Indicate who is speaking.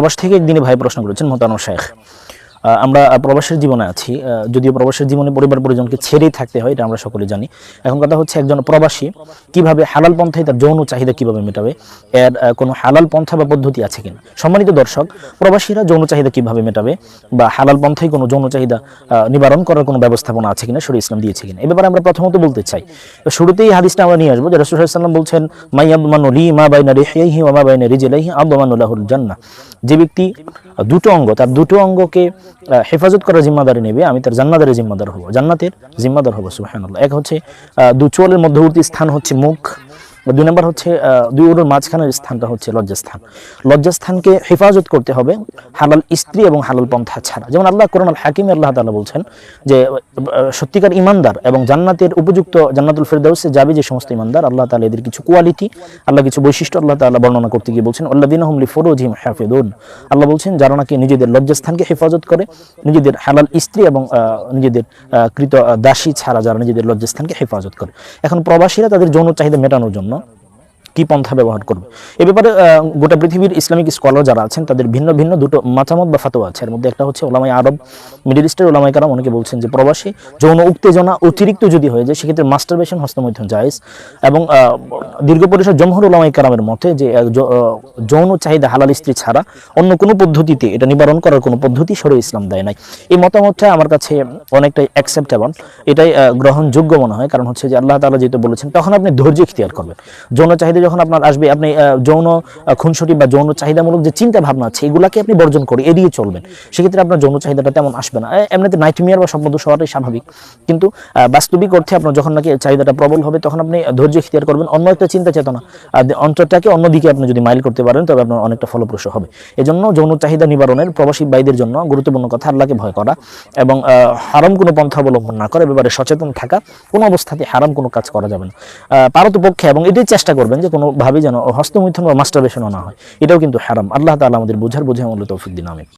Speaker 1: প্রবাস থেকে একদিনে ভাই প্রশ্ন করেছেন মোতানো শেখ। আমরা প্রবাসের জীবনে আছি যদিও প্রবাসের জীবনে পরিবার পরিজনকে ছেড়েই থাকতে হয়, এটা আমরা সকলে জানি। এখন কথা হচ্ছে একজন প্রবাসী কীভাবে হালাল পন্থায় তার যৌন চাহিদা কীভাবে মেটাবে, এর কোনো হালাল পন্থা বা পদ্ধতি আছে কিনা? সম্মানিত দর্শক, প্রবাসীরা যৌন চাহিদা কীভাবে মেটাবে বা হালাল পন্থায় কোনো যৌন চাহিদা নিবারণ করার কোনো ব্যবস্থাপনা আছে কিনা, শরীর ইসলাম দিয়েছে কিনা? এ ব্যাপারে আমরা প্রথমত বলতে চাই, শুরুতেই হাদিসটা আমরা নিয়ে আসব যে রসুল সাল্লাম বলছেন মাইয়াবমানু লি মা বাইনা রিহিহি ওয়া মা বাইনা রিজলাইহি আদমানু লাহুল জান্নাহ। যে ব্যক্তি দুটো অঙ্গ, তার দুটো অঙ্গকে হেফাজত করার জিম্মাদারি নেবে, আমি তার জান্নাতের জিম্মাদার হব, জান্নাতের জিম্মাদার হব সুহান এক হচ্ছে দু চোয়ালের মধ্যবর্তী স্থান হচ্ছে মুখ দুই নম্বর হচ্ছে দুই উরুর মাঝখানের স্থানটা হচ্ছে লজ্জাস্থান। লজ্জাস্থানকে হেফাজত করতে হবে হালাল স্ত্রী এবং হালাল পন্থা ছাড়া। যেমন আল্লাহ কোরআন হাকিম আল্লাহ তালা বলছেন যে সত্যিকার ইমানদার এবং জান্নাতের উপযুক্ত জান্নাতুল ফেরদাউসে যাবে যে সমস্ত ইমানদার, আল্লাহ তাআলা এদের কিছু কোয়ালিটি, আল্লাহ কিছু বৈশিষ্ট্য আল্লাহ তাআলা বর্ণনা করতে গিয়ে বলছেন আল্লাদিন হুমলি ফরোজিম হাফিদুন আল্লাহ বলছেন, যারা নাকি নিজেদের লজ্জাস্থানকে হেফাজত করে, নিজেদের হালাল স্ত্রী এবং নিজেদের কৃত দাসী ছাড়া যারা নিজেদের লজ্জাস্থানকে হেফাজত করে। এখন প্রবাসীরা তাদের যৌন চাহিদা মেটানোর জন্য কি পন্থা ব্যবহার করবে। এ ব্যাপারে গোটা পৃথিবীর ইসলামিক স্কলার যারা আছেন, তাদের ভিন্ন ভিন্ন দুটো মতামত বা ফাতোয়া আছে। এর মধ্যে একটা হচ্ছে ওলামাই আরব, মিডিল ইস্টের ওলামাই কারাম, অনেকে বলছেন যে প্রবাসী যৌন উত্তেজনা অতিরিক্ত যদি হয়ে যায়, সেক্ষেত্রে মাস্টারবেশন, হস্তমৈথুন জায়েজ এবং দীর্ঘ পরিসর জমহর ওলামাই কারামের মতে যে যৌন চাহিদা হালাল স্ত্রী ছাড়া অন্য কোনো পদ্ধতিতে এটা নিবারণ করার কোনো পদ্ধতি সরে ইসলাম দেয় নাই। এই মতামতটা আমার কাছে অনেকটাই অ্যাকসেপ্টেবল এটাই গ্রহণযোগ্য মনে হয়। কারণ হচ্ছে যে আল্লাহ তাআলা যেহেতু বলেছেন, তখন আপনি ধৈর্য ইখতিয়ার করবেন। যৌন চাহিদা যখন আপনার আসবে, আপনি যৌন খুনসুটি বা যৌন চাহিদামূলক যে চিন্তা ভাবনা আছে, এগুলাকে আপনি বর্জন করে এড়িয়ে চলবেন। সেক্ষেত্রে আপনার যৌন চাহিদাটা তেমন আসবে না। এমনিতে নাইটমিয়ার বা স্বপ্নদোষ হওয়াটাই স্বাভাবিক। কিন্তু বাস্তবিক অর্থে আপনার যখন নাকি চাহিদাটা প্রবল হবে, তখন আপনি ধৈর্য ইখতিয়ার করবেন, অন্য একটা চিন্তা চেতনা। অন্তরটাকে অন্যদিকে আপনি যদি মাইল করতে পারেন, তবে আপনার অনেকটা ফলপ্রসূ হবে। এজন্য যৌন চাহিদা নিবারণের প্রবাসী ভাইদের জন্য গুরুত্বপূর্ণ কথা, আল্লাহকে ভয় করা এবং হারাম কোনো পন্থা অবলম্বন না করে, এ ব্যাপারে সচেতন থাকা। কোনো অবস্থাতে হারাম কোনো কাজ করা যাবে না। পারতপক্ষে এবং এটাই চেষ্টা করবেন যে কোনোভাবে যেন হস্তমৈথন বা মাস্টারবেশনও না হয়। এটাও কিন্তু হারাম। আল্লাহ তালা আমাদের বোঝার বোঝে আমল তৌফিক দিন আমি